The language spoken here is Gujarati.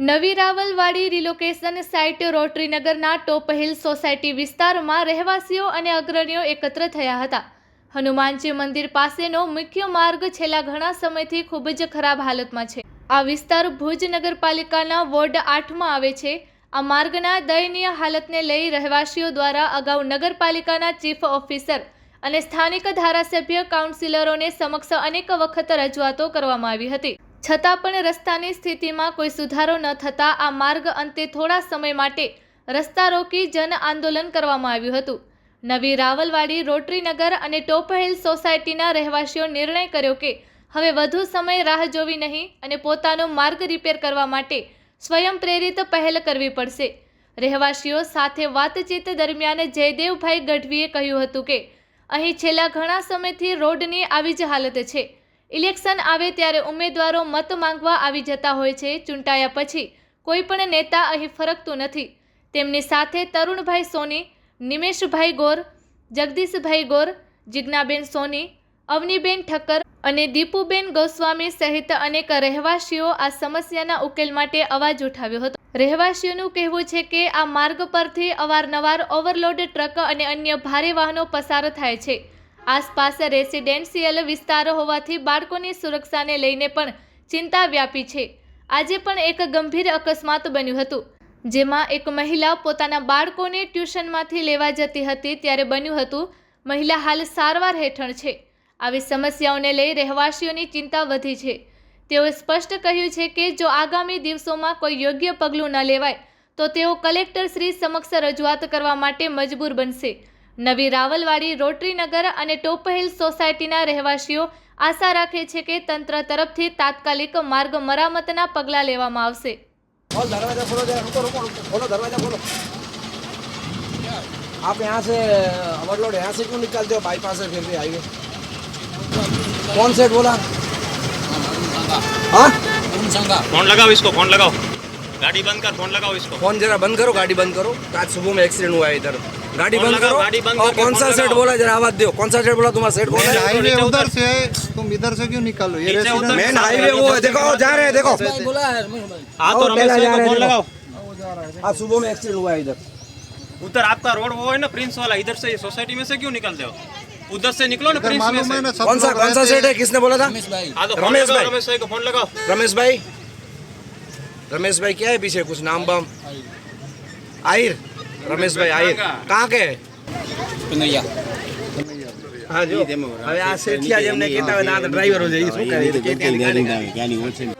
નવી રાવલવાડી રિલોકેશન સાઇટ રોટરીનગરના ટોપ હિલ સોસાયટી વિસ્તારમાં રહેવાસીઓ અને અગ્રણીઓ એકત્ર થયા હતા. હનુમાનજી મંદિર પાસેનો મુખ્ય માર્ગ છેલ્લા ઘણા સમયથી ખૂબ જ ખરાબ હાલતમાં છે. આ વિસ્તાર ભુજ નગરપાલિકાના વોર્ડ આઠમાં આવે છે. આ માર્ગના દયનીય હાલતને લઈ રહેવાસીઓ દ્વારા અગાઉ નગરપાલિકાના ચીફ ઓફિસર અને સ્થાનિક ધારાસભ્ય કાઉન્સિલરોને સમક્ષ અનેક વખત રજૂઆતો કરવામાં આવી હતી. છતાં પણ રસ્તાની સ્થિતિમાં કોઈ સુધારો ન થતાં આ માર્ગ અંતે થોડા સમય માટે રસ્તા રોકી જન આંદોલન કરવામાં આવ્યું હતું. નવી રાવલવાડી, રોટરીનગર અને ટોપહિલ સોસાયટીના રહેવાસીઓ નિર્ણય કર્યો કે હવે વધુ સમય રાહ જોવી નહીં અને પોતાનો માર્ગ રિપેર કરવા માટે સ્વયં પ્રેરિત પહેલ કરવી પડશે. રહેવાસીઓ સાથે વાતચીત દરમિયાન જયદેવભાઈ ગઢવીએ કહ્યું હતું કે અહીં છેલ્લા ઘણા સમયથી રોડની આવી જ હાલત છે. ઇલેક્શન આવે ત્યારે ઉમેદવારો મત માંગવા આવી જતા હોય છે, ચૂંટાયા પછી. કોઈ પણ નેતા અહીં ફરકતું નથી. તેમની સાથે તરુણભાઈ સોની, નિમેશભાઈ ગોર, જગદીશભાઈ ગોર, જિજ્ઞાબેન સોની, અવનીબેન ઠક્કર અને દીપુબેન ગોસ્વામી સહિત અનેક રહેવાસીઓ આ સમસ્યાના ઉકેલ માટે અવાજ ઉઠાવ્યો હતો. રહેવાસીઓનું કહેવું છે કે આ માર્ગ પરથી અવારનવાર ઓવરલોડ ટ્રક અને અન્ય ભારે વાહનો પસાર થાય છે. આસપાસ રેસિડેન્શિયલ વિસ્તારો હોવાથી બાળકોની સુરક્ષાને લઈને પણ ચિંતા વ્યાપી છે. આજે પણ એક ગંભીર અકસ્માત બન્યું હતું, જેમાં એક મહિલા પોતાના બાળકોને ટ્યુશનમાંથી લેવા જતી હતી ત્યારે બન્યું હતું, મહિલા હાલ સારવાર હેઠળ છે. આવી સમસ્યાઓને લઈ રહેવાસીઓની ચિંતા વધી છે. તેઓએ સ્પષ્ટ કહ્યું છે કે જો આગામી દિવસોમાં કોઈ યોગ્ય પગલું ન લેવાય, તો તેઓ કલેક્ટર શ્રી સમક્ષ રજૂઆત કરવા માટે મજબૂર બનશે. નવી રાવલવાડી રોટરીનગર અને ટોપ હિલ સોસાયટીના રહેવાસીઓ આશા રાખે છે કે તંત્ર તરફથી તાત્કાલિક માર્ગ મરામતના પગલાં લેવામાં આવશે खोल दरवाजा खोलो जरा रुको रुको रुको खोलो दरवाजा खोलो आप यहाँ से ओवरलोड यहाँ से क्यों निकालते हो बाईपास है फिर भी हाईवे कौन सेट बोला हाँ फोन लगाओ इसको फोन लगाओ गाड़ी बंद कर फ़ोन लगाओ इसको। फ़ोन जरा बंद करो गाड़ी बंद करो। आज सुबह में एक्सीडेंट हुआ है इधर। गाड़ी बंद करो। गाड़ी बंद और कौन सा सेट बोला? जरा आवाज़ दो कौन सा सेट बोला तुम्हारा? सेट कौन हाईवे हाईवे उधर से तुम इधर से क्यों निकालो? ये मेन हाईवे वो है। देखो जा रहे हैं देखो। हाँ तो और रमेश भाई जा को फ़ोन लगाओ। आज सुबह में एक्सीडेंट हुआ है इधर। उधर आपका रोड वो है ना प्रिंस वाला। इधर से सोसाइटी में से क्यों निकलते हो? उधर से निकलो ना प्रिंस में से। कौन सा कौन सा सेट है। किसने बोला था? हाँ तो रमेश भाई। रमेश भाई को फ़ोन लगाओ। रमेश भाई। रमेश भाई क्या है पीछे कुछ नाम बाम आहिर रमेश भाई आहिर कहाँ के है? હા જો હવે આ શેઠિયા જેમને કહેતા હોય ના ડ્રાઈવરો છે એ શું કરે એ તો કે ત્યાંની ગાડી